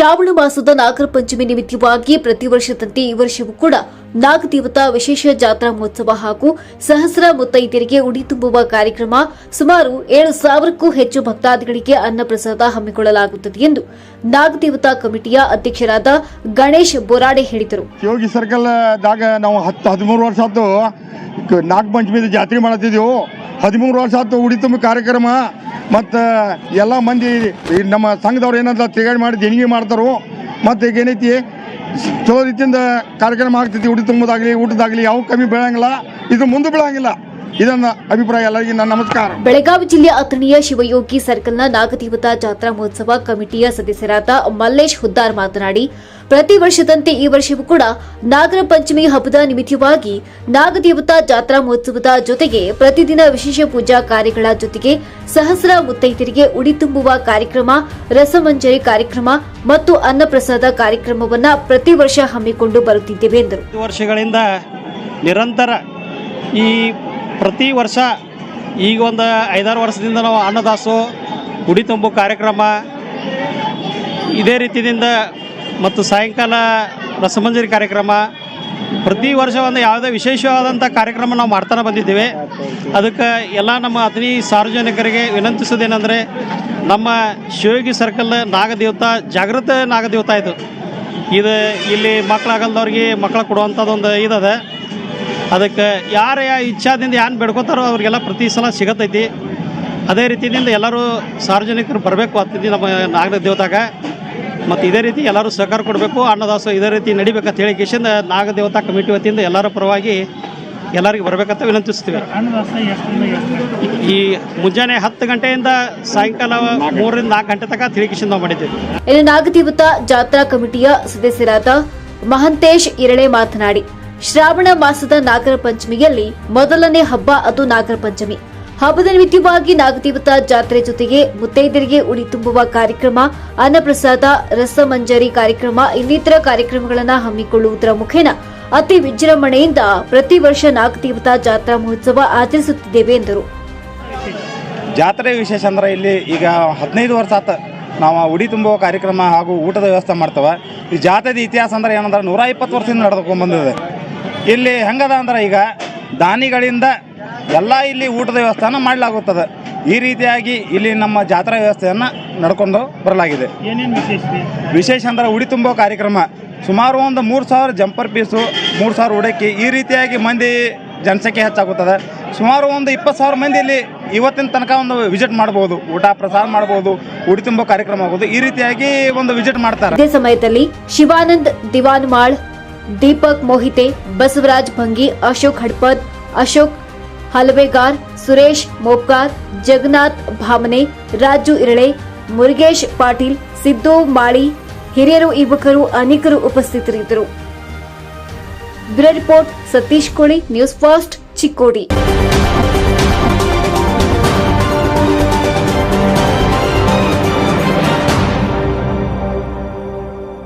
ಶ್ರಾವಣ ಮಾಸದ ನಾಗರ ಪಂಚಮಿ ನಿಮಿತ್ತವಾಗಿ ಪ್ರತಿ ವರ್ಷದಂತೆ ಈ ವರ್ಷವೂ ಕೂಡ ನಾಗದೇವತಾ ವಿಶೇಷ ಜಾತ್ರಾ ಮಹೋತ್ಸವ ಹಾಗೂ ಸಹಸ್ರ ಮುತ್ತೈದ್ಯರಿಗೆ ಉಡಿ ತುಂಬುವ ಕಾರ್ಯಕ್ರಮ ಸುಮಾರು ಏಳು ಸಾವಿರಕ್ಕೂ ಹೆಚ್ಚು ಭಕ್ತಾದಿಗಳಿಗೆ ಅನ್ನಪ್ರಸಾದ ಹಮ್ಮಿಕೊಳ್ಳಲಾಗುತ್ತದೆ ಎಂದು ನಾಗದೇವತಾ ಕಮಿಟಿಯ ಅಧ್ಯಕ್ಷರಾದ ಗಣೇಶ್ ಬೋರಾಡೆ ಹೇಳಿದರು. ಯೋಗಿ ಸರ್ಕಲ್ ದಾಗ ನಾವು ಹದಿಮೂರು ವರ್ಷ ನಾಗಪಂಚಮಿ ಜಾತ್ರೆ ಮಾಡತ್ತಿದ್ದೆವು ಹದಿಮೂರು ವರ್ಷ ಆಯ್ತು ಉಡಿ ತುಂಬ ಕಾರ್ಯಕ್ರಮ. ಮತ್ತು ಎಲ್ಲ ಮಂದಿ ನಮ್ಮ ಸಂಘದವ್ರು ಏನಂತ ತಿರುಗಾಡಿ ಮಾಡಿ ದೇಣಿಗೆ ಮಾಡ್ತಾರೋ. ಮತ್ತು ಈಗ ಏನೈತಿ, ಚಲೋ ರೀತಿಯಿಂದ ಕಾರ್ಯಕ್ರಮ ಆಗ್ತೈತಿ, ಉಡಿ ತುಂಬೋದಾಗಲಿ, ಊಟದಾಗಲಿ, ಯಾವ ಕಮ್ಮಿ ಬೀಳಂಗಿಲ್ಲ. ಇದು ಮುಂದೆ ಬೀಳಂಗಿಲ್ಲ. ಇದನ್ನ ಅಭಿಪ್ರಾಯ ಎಲ್ಲರಿಗೂ ನನ್ನ ನಮಸ್ಕಾರ. ಬೆಳಗಾವಿ ಜಿಲ್ಲೆಯ ಅಥಣಿಯ ಶಿವಯೋಗಿ ಸರ್ಕಲ್ನ ನಾಗದೇವತಾ ಜಾತ್ರಾ ಮಹೋತ್ಸವ ಕಮಿಟಿಯ ಸದಸ್ಯರಾದ ಮಲ್ಲೇಶ್ ಹುದ್ದಾರ್ ಮಾತನಾಡಿ ಪ್ರತಿ ವರ್ಷದಂತೆ ಈ ವರ್ಷವೂ ಕೂಡ ನಾಗರ ಪಂಚಮಿ ಹಬ್ಬದ ನಿಮಿತ್ತವಾಗಿ ನಾಗದೇವತಾ ಜಾತ್ರಾ ಮಹೋತ್ಸವದ ಜೊತೆಗೆ ಪ್ರತಿದಿನ ವಿಶೇಷ ಪೂಜಾ ಕಾರ್ಯಗಳ ಜೊತೆಗೆ ಸಹಸ್ರ ಮುತ್ತೈದರಿಗೆ ಉಡಿ ತುಂಬುವ ಕಾರ್ಯಕ್ರಮ ರಸಮಂಜರಿ ಕಾರ್ಯಕ್ರಮ ಮತ್ತು ಅನ್ನಪ್ರಸಾದ ಕಾರ್ಯಕ್ರಮವನ್ನ ಪ್ರತಿ ವರ್ಷ ಹಮ್ಮಿಕೊಂಡು ಬರುತ್ತಿದ್ದೇವೆ ಎಂದರು. ವರ್ಷಗಳಿಂದ ನಿರಂತರ ಈ ಪ್ರತಿ ವರ್ಷ ಈಗ ಒಂದು ಐದಾರು ವರ್ಷದಿಂದ ನಾವು ಅನ್ನದಾಸು, ಗುಡಿ ತುಂಬು ಕಾರ್ಯಕ್ರಮ, ಇದೇ ರೀತಿಯಿಂದ ಮತ್ತು ಸಾಯಂಕಾಲ ರಸಮಂಜರಿ ಕಾರ್ಯಕ್ರಮ, ಪ್ರತಿ ವರ್ಷ ಒಂದು ಯಾವುದೇ ವಿಶೇಷವಾದಂಥ ಕಾರ್ಯಕ್ರಮ ನಾವು ಮಾಡ್ತಾನೆ ಬಂದಿದ್ದೇವೆ. ಅದಕ್ಕೆ ಎಲ್ಲ ನಮ್ಮ ಅತನಿ ಸಾರ್ವಜನಿಕರಿಗೆ ವಿನಂತಿಸೋದೇನೆಂದರೆ ನಮ್ಮ ಶಿವಯೋಗಿ ಸರ್ಕಲ್ ನಾಗದೇವತಾ, ಜಾಗೃತ ನಾಗದೇವತಾ ಇದು. ಇದು ಇಲ್ಲಿ ಮಕ್ಕಳಾಗಲ್ದವ್ರಿಗೆ ಮಕ್ಕಳು ಕೊಡುವಂಥದ್ದೊಂದು ಇದದ ಅದಕ್ಕೆ ಯಾರ ಇಚ್ಛಾದಿಂದ ಏನು ಬೇಡ್ಕೋತಾರೋ ಅವ್ರಿಗೆಲ್ಲ ಪ್ರತಿ ಸಲ ಸಿಗತೈತಿ. ಅದೇ ರೀತಿಯಿಂದ ಎಲ್ಲರೂ ಸಾರ್ವಜನಿಕರು ಬರಬೇಕು ಆಗ್ತೈತಿ ನಮ್ಮ ನಾಗರ ದೇವತಾಗ ಮತ್ತು ಇದೇ ರೀತಿ ಎಲ್ಲರೂ ಸಹಕಾರ ಕೊಡಬೇಕು ಅನ್ನದಾಸ ಇದೇ ರೀತಿ ನಡಿಬೇಕಂತ ಹೇಳಿ ಕಿಶಿಂದ ನಾಗದೇವತಾ ಕಮಿಟಿ ವತಿಯಿಂದ ಎಲ್ಲರ ಪರವಾಗಿ ಎಲ್ಲರಿಗೂ ಬರಬೇಕಂತ ವಿನಂತಿಸ್ತೀವಿ. ಈ ಮುಂಜಾನೆ ಹತ್ತು ಗಂಟೆಯಿಂದ ಸಾಯಂಕಾಲ ಮೂರರಿಂದ ನಾಲ್ಕು ಗಂಟೆ ತನಕ ತಿಳಿಕಿಶಿಂದ ನಾವು ಮಾಡಿದ್ದೇವೆ. ಇನ್ನು ನಾಗದೇವತಾ ಜಾತ್ರಾ ಕಮಿಟಿಯ ಸದಸ್ಯರಾದ ಮಹಂತೇಶ್ ಇರಳೆ ಮಾತನಾಡಿ. ಶ್ರಾವಣ ಮಾಸದ ನಾಗರ ಪಂಚಮಿಯಲ್ಲಿ ಮೊದಲನೇ ಹಬ್ಬ ಅದು ನಾಗರ ಪಂಚಮಿ. ಹಬ್ಬದ ನಿಮಿತ್ತವಾಗಿ ನಾಗದೇವತಾ ಜಾತ್ರೆ ಜೊತೆಗೆ ಮುತ್ತೈದರಿಗೆ ಉಡಿ ತುಂಬುವ ಕಾರ್ಯಕ್ರಮ, ಅನ್ನಪ್ರಸಾದ, ರಸಮಂಜರಿ ಕಾರ್ಯಕ್ರಮ, ಇನ್ನಿತರ ಕಾರ್ಯಕ್ರಮಗಳನ್ನು ಹಮ್ಮಿಕೊಳ್ಳುವುದರ ಮುಖೇನ ಅತಿ ವಿಜೃಂಭಣೆಯಿಂದ ಪ್ರತಿ ವರ್ಷ ನಾಗದೇವತಾ ಜಾತ್ರಾ ಮಹೋತ್ಸವ ಆಚರಿಸುತ್ತಿದ್ದೇವೆ ಎಂದರು. ಜಾತ್ರೆ ವಿಶೇಷ ಅಂದ್ರೆ ಇಲ್ಲಿ ಈಗ ಹದಿನೈದು ವರ್ಷ ಆತ ನಾವು ಉಡಿ ತುಂಬುವ ಕಾರ್ಯಕ್ರಮ ಹಾಗೂ ಊಟದ ವ್ಯವಸ್ಥೆ ಮಾಡ್ತೇವೆ. ಈ ಜಾತ್ರೆದ ಇತಿಹಾಸ ಅಂದ್ರೆ ಏನಂದ್ರೆ ನೂರ ಇಪ್ಪತ್ತು ವರ್ಷದಿಂದ ನಡೆದುಕೊಂಡು ಬಂದಿದೆ. ಇಲ್ಲಿ ಹೆಂಗದ ಅಂದ್ರೆ ಈಗ ದಾನಿಗಳಿಂದ ಎಲ್ಲ ಇಲ್ಲಿ ಊಟದ ವ್ಯವಸ್ಥೆಯನ್ನು ಮಾಡಲಾಗುತ್ತದೆ. ಈ ರೀತಿಯಾಗಿ ಇಲ್ಲಿ ನಮ್ಮ ಜಾತ್ರಾ ವ್ಯವಸ್ಥೆಯನ್ನು ನಡ್ಕೊಂಡು ಬರಲಾಗಿದೆ. ವಿಶೇಷ ಅಂದ್ರೆ ಉಡಿ ತುಂಬೋ ಕಾರ್ಯಕ್ರಮ. ಸುಮಾರು ಒಂದು ಮೂರು ಸಾವಿರ ಜಂಪರ್ ಪೀಸು ಮೂರು ಸಾವಿರ ಉಡಕ್ಕಿ ಈ ರೀತಿಯಾಗಿ ಮಂದಿ ಜನಸಂಖ್ಯೆ ಹೆಚ್ಚಾಗುತ್ತದೆ. ಸುಮಾರು ಒಂದು ಇಪ್ಪತ್ತು ಸಾವಿರ ಮಂದಿ ಇಲ್ಲಿ ಇವತ್ತಿನ ತನಕ ಒಂದು ವಿಸಿಟ್ ಮಾಡಬಹುದು ಊಟ ಪ್ರಸಾದ ಮಾಡಬಹುದು ಉಡಿ ತುಂಬೋ ಕಾರ್ಯಕ್ರಮ ಆಗ್ಬೋದು. ಈ ರೀತಿಯಾಗಿ ಒಂದು ವಿಸಿಟ್ ಮಾಡ್ತಾರೆ. ಅದೇ ಸಮಯದಲ್ಲಿ ಶಿವಾನಂದ್ ದಿವಾನ್ಮಾಳ್ ದೀಪಕ್ ಮೋಹಿತೆ, ಬಸವರಾಜ್ ಭಂಗಿ, ಅಶೋಕ್ ಹಡ್ಪದ್, ಅಶೋಕ್ ಹಲವೆಗಾರ್, ಸುರೇಶ್ ಮೋಪ್ಕಾರ್ ಜಗನ್ನಾಥ್ ಭಾವನೆ ರಾಜು ಇರಳೆ, ಮುರುಗೇಶ್ ಪಾಟೀಲ್, ಸಿದ್ದು ಮಾಳಿ, ಹಿರಿಯರು ಯುವಕರು ಅನೇಕರು ಉಪಸ್ಥಿತರಿದ್ದರು. ಬ್ಯೂರೋ ರಿಪೋರ್ಟ್ ಸತೀಶ್ ಕೋಳಿ, ನ್ಯೂಸ್ ಫಾಸ್ಟ್ ಚಿಕ್ಕೋಡಿ.